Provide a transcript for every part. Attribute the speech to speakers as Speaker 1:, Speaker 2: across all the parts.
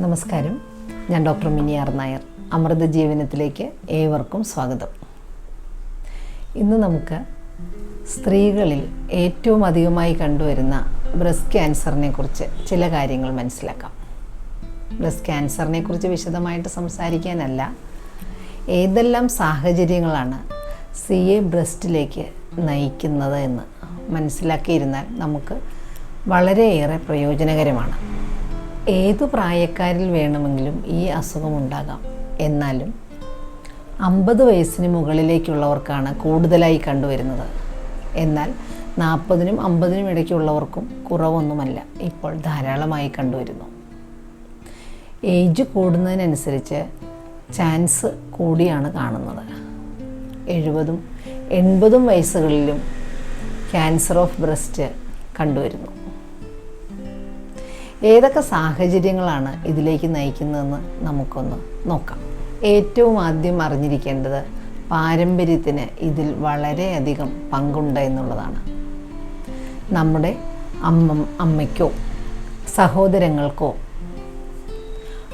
Speaker 1: നമസ്കാരം. ഞാൻ ഡോക്ടർ മിനിയാർ നായർ. അമൃത ജീവനത്തിലേക്ക് ഏവർക്കും സ്വാഗതം. ഇന്ന് നമുക്ക് സ്ത്രീകളിൽ ഏറ്റവും അധികമായി കണ്ടുവരുന്ന ബ്രസ്റ്റ് ക്യാൻസറിനെ കുറിച്ച് ചില കാര്യങ്ങൾ മനസ്സിലാക്കാം. ബ്രസ്റ്റ് ക്യാൻസറിനെ കുറിച്ച് വിശദമായിട്ട് സംസാരിക്കാനല്ല ഏതെല്ലാം സാഹചര്യങ്ങളാണ് സി എ ബ്രസ്റ്റിലേക്ക് നയിക്കുന്നത് എന്ന് മനസ്സിലാക്കിയിരുന്നാൽ നമുക്ക് വളരെയേറെ പ്രയോജനകരമാണ്. ഏതു പ്രായക്കാരിൽ വേണമെങ്കിലും ഈ അസുഖമുണ്ടാകാം. എന്നാലും അമ്പത് വയസ്സിന് മുകളിലേക്കുള്ളവർക്കാണ് കൂടുതലായി കണ്ടുവരുന്നത്. എന്നാൽ നാൽപ്പതിനും അമ്പതിനും ഇടയ്ക്കുള്ളവർക്കും കുറവൊന്നുമല്ല ഇപ്പോൾ ധാരാളമായി കണ്ടുവരുന്നു. ഏജ് കൂടുന്നതിനനുസരിച്ച് ചാൻസ് കൂടിയാണ് കാണുന്നത്. എഴുപതും എൺപതും വയസ്സുകളിലും ക്യാൻസർ ഓഫ് ബ്രസ്റ്റ് കണ്ടുവരുന്നു. ഏതൊക്കെ സാഹചര്യങ്ങളാണ് ഇതിലേക്ക് നയിക്കുന്നതെന്ന് നമുക്കൊന്ന് നോക്കാം. ഏറ്റവും ആദ്യം അറിഞ്ഞിരിക്കേണ്ടത് പാരമ്പര്യത്തിന് ഇതിൽ വളരെയധികം പങ്കുണ്ട് എന്നുള്ളതാണ്. നമ്മുടെ അമ്മ അമ്മയ്ക്കോ സഹോദരങ്ങൾക്കോ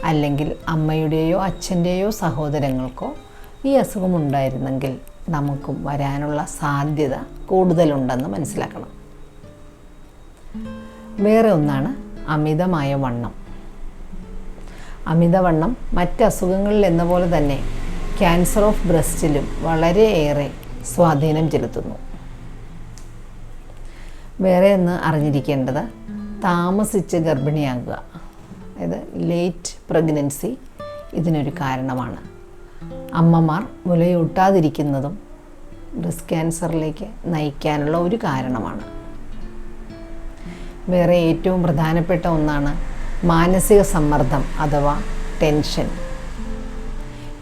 Speaker 1: അല്ലെങ്കിൽ അമ്മയുടെയോ അച്ഛന്റെയോ സഹോദരങ്ങൾക്കോ ഈ അസുഖമുണ്ടായിരുന്നെങ്കിൽ നമുക്കും വരാനുള്ള സാധ്യത കൂടുതലുണ്ടെന്ന് മനസ്സിലാക്കണം. വേറെ ഒന്നാണ് അമിതമായ വണ്ണം. അമിതവണ്ണം മറ്റ് അസുഖങ്ങളിൽ എന്ന പോലെ തന്നെ ക്യാൻസർ ഓഫ് ബ്രസ്റ്റിലും വളരെയേറെ സ്വാധീനം ചെലുത്തുന്നു. വേറെ ഒന്ന് അറിഞ്ഞിരിക്കേണ്ടത് താമസിച്ച് ഗർഭിണിയാകുക. അതായത് ലേറ്റ് പ്രഗ്നൻസി ഇതിനൊരു കാരണമാണ്. അമ്മമാർ മുലയൂട്ടാതിരിക്കുന്നതും ബ്രസ്റ്റ് ക്യാൻസറിലേക്ക് നയിക്കാനുള്ള ഒരു കാരണമാണ്. വേറെ ഏറ്റവും പ്രധാനപ്പെട്ട ഒന്നാണ് മാനസിക സമ്മർദ്ദം അഥവാ ടെൻഷൻ.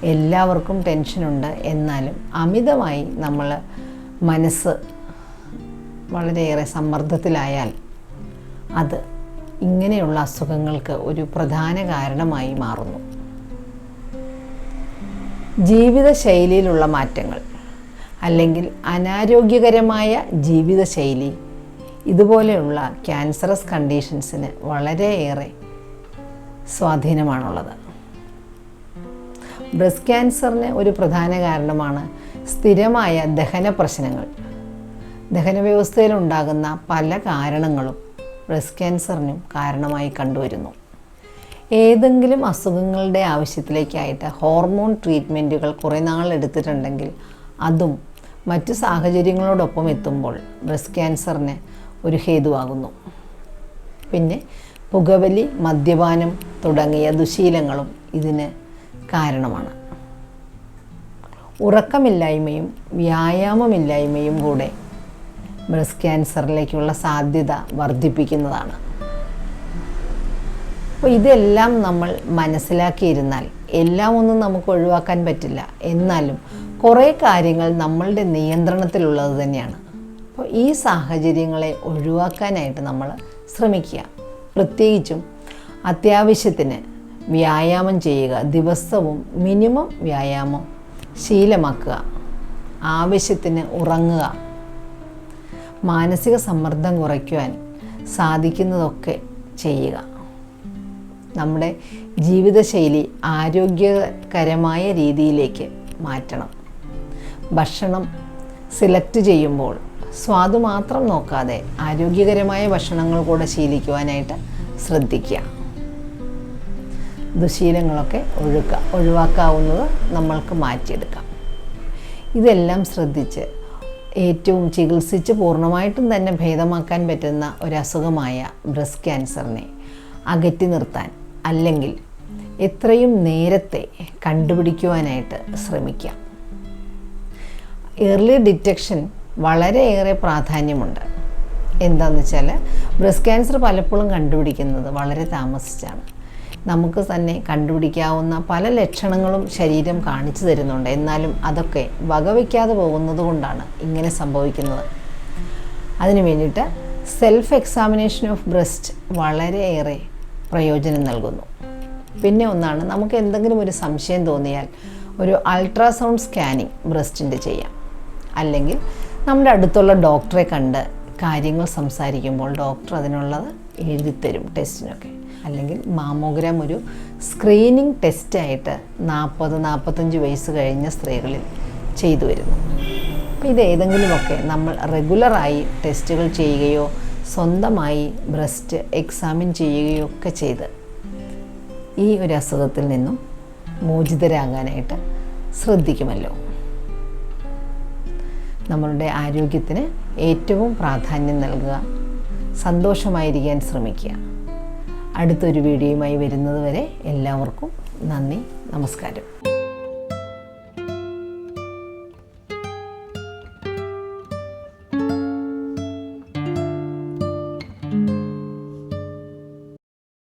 Speaker 1: എല്ലാവർക്കും ടെൻഷനുണ്ട്. എന്നാലും അമിതമായി നമ്മൾ മനസ്സ് വളരെയേറെ സമ്മർദ്ദത്തിലായാൽ അത് ഇങ്ങനെയുള്ള അസുഖങ്ങൾക്ക് ഒരു പ്രധാന കാരണമായി മാറുന്നു. ജീവിതശൈലിയിലുള്ള മാറ്റങ്ങൾ അല്ലെങ്കിൽ അനാരോഗ്യകരമായ ജീവിതശൈലി ഇതുപോലെയുള്ള ക്യാൻസറസ് കണ്ടീഷൻസിന് വളരെയേറെ സ്വാധീനമാണുള്ളത്. ബ്രസ്റ്റ് ക്യാൻസറിന് ഒരു പ്രധാന കാരണമാണ് സ്ഥിരമായ ദഹന പ്രശ്നങ്ങൾ. ദഹന പല കാരണങ്ങളും ബ്രസ്റ്റ് ക്യാൻസറിനും കാരണമായി കണ്ടുവരുന്നു. ഏതെങ്കിലും അസുഖങ്ങളുടെ ആവശ്യത്തിലേക്കായിട്ട് ഹോർമോൺ ട്രീറ്റ്മെന്റുകൾ കുറേ നാൾ എടുത്തിട്ടുണ്ടെങ്കിൽ അതും മറ്റു സാഹചര്യങ്ങളോടൊപ്പം എത്തുമ്പോൾ ബ്രസ്റ്റ് ക്യാൻസറിന് ഒരു ഹേതുവാകുന്നു. പിന്നെ പുകവലി മദ്യപാനം തുടങ്ങിയ ദുശീലങ്ങളും ഇതിന് കാരണമാണ്. ഉറക്കമില്ലായ്മയും വ്യായാമമില്ലായ്മയും കൂടെ ബ്രസ്റ്റ് ക്യാൻസറിലേക്കുള്ള സാധ്യത വർദ്ധിപ്പിക്കുന്നതാണ്. അപ്പോൾ ഇതെല്ലാം നമ്മൾ മനസ്സിലാക്കിയിരുന്നാൽ എല്ലാം ഒന്നും നമുക്ക് ഒഴിവാക്കാൻ പറ്റില്ല. എന്നാലും കുറേ കാര്യങ്ങൾ നമ്മളുടെ നിയന്ത്രണത്തിലുള്ളത് തന്നെയാണ്. അപ്പോൾ ഈ സാഹചര്യങ്ങളെ ഒഴിവാക്കാനായിട്ട് നമ്മൾ ശ്രമിക്കുക. പ്രത്യേകിച്ചും അത്യാവശ്യത്തിന് വ്യായാമം ചെയ്യുക. ദിവസവും മിനിമം വ്യായാമം ശീലമാക്കുക. ആവശ്യത്തിന് ഉറങ്ങുക. മാനസിക സമ്മർദ്ദം കുറയ്ക്കുവാൻ സാധിക്കുന്നതൊക്കെ ചെയ്യുക. നമ്മുടെ ജീവിതശൈലി ആരോഗ്യകരമായ രീതിയിലേക്ക് മാറ്റണം. ഭക്ഷണം സെലക്ട് ചെയ്യുമ്പോൾ സ്വാദ് മാത്രം നോക്കാതെ ആരോഗ്യകരമായ ഭക്ഷണങ്ങൾ കൂടെ ശീലിക്കുവാനായിട്ട് ശ്രദ്ധിക്കുക. ദുശീലങ്ങളൊക്കെ ഒഴുക്കുക ഒഴിവാക്കാവുന്നത് നമ്മൾക്ക് മാറ്റിയെടുക്കാം. ഇതെല്ലാം ശ്രദ്ധിച്ച് ഏറ്റവും ചികിത്സിച്ച് പൂർണമായിട്ടും തന്നെ ഭേദമാക്കാൻ പറ്റുന്ന ഒരസുഖമായ ബ്രസ്റ്റ് ക്യാൻസറിനെ അകറ്റി നിർത്താൻ അല്ലെങ്കിൽ എത്രയും നേരത്തെ കണ്ടുപിടിക്കുവാനായിട്ട് ശ്രമിക്കാം. ഏർലി ഡിറ്റക്ഷൻ വളരെയേറെ പ്രാധാന്യമുണ്ട്. എന്താണെന്ന് വെച്ചാൽ ബ്രസ്റ്റ് ക്യാൻസർ പലപ്പോഴും കണ്ടുപിടിക്കുന്നത് വളരെ താമസിച്ചാണ്. നമുക്ക് തന്നെ കണ്ടുപിടിക്കാവുന്ന പല ലക്ഷണങ്ങളും ശരീരം കാണിച്ചു തരുന്നുണ്ട്. എന്നാലും അതൊക്കെ വകവയ്ക്കാതെ പോകുന്നത് കൊണ്ടാണ് ഇങ്ങനെ സംഭവിക്കുന്നത്. അതിനു വേണ്ടിയിട്ട് സെൽഫ് എക്സാമിനേഷൻ ഓഫ് ബ്രസ്റ്റ് വളരെയേറെ പ്രയോജനം നൽകുന്നു. പിന്നെ ഒന്നാണ് നമുക്ക് എന്തെങ്കിലും ഒരു സംശയം തോന്നിയാൽ ഒരു അൾട്രാസൗണ്ട് സ്കാനിങ് ബ്രസ്റ്റിന്റെ ചെയ്യാം. അല്ലെങ്കിൽ നമ്മുടെ അടുത്തുള്ള ഡോക്ടറെ കണ്ട് കാര്യങ്ങൾ സംസാരിക്കുമ്പോൾ ഡോക്ടർ അതിനുള്ളത് എഴുതിത്തരും ടെസ്റ്റിനൊക്കെ. അല്ലെങ്കിൽ മാമോഗ്രാം ഒരു സ്ക്രീനിങ് ടെസ്റ്റായിട്ട് നാൽപ്പത് നാൽപ്പത്തഞ്ച് വയസ്സ് കഴിഞ്ഞ സ്ത്രീകളിൽ ചെയ്തു വരുന്നു. അപ്പോൾ ഇത് ഏതെങ്കിലുമൊക്കെ നമ്മൾ റെഗുലറായി ടെസ്റ്റുകൾ ചെയ്യുകയോ സ്വന്തമായി ബ്രസ്റ്റ് എക്സാമിൻ ചെയ്യുകയോ ഒക്കെ ചെയ്ത് ഈ ഒരു അസുഖത്തിൽ നിന്നും മോചിതരാകാനായിട്ട് ശ്രദ്ധിക്കുമല്ലോ. നമ്മളുടെ ആരോഗ്യത്തിന് ഏറ്റവും പ്രാധാന്യം നൽകുക. സന്തോഷമായിരിക്കാൻ ശ്രമിക്കുക. അടുത്തൊരു വീഡിയോയുമായി വരുന്നതുവരെ എല്ലാവർക്കും നന്ദി നമസ്കാരം.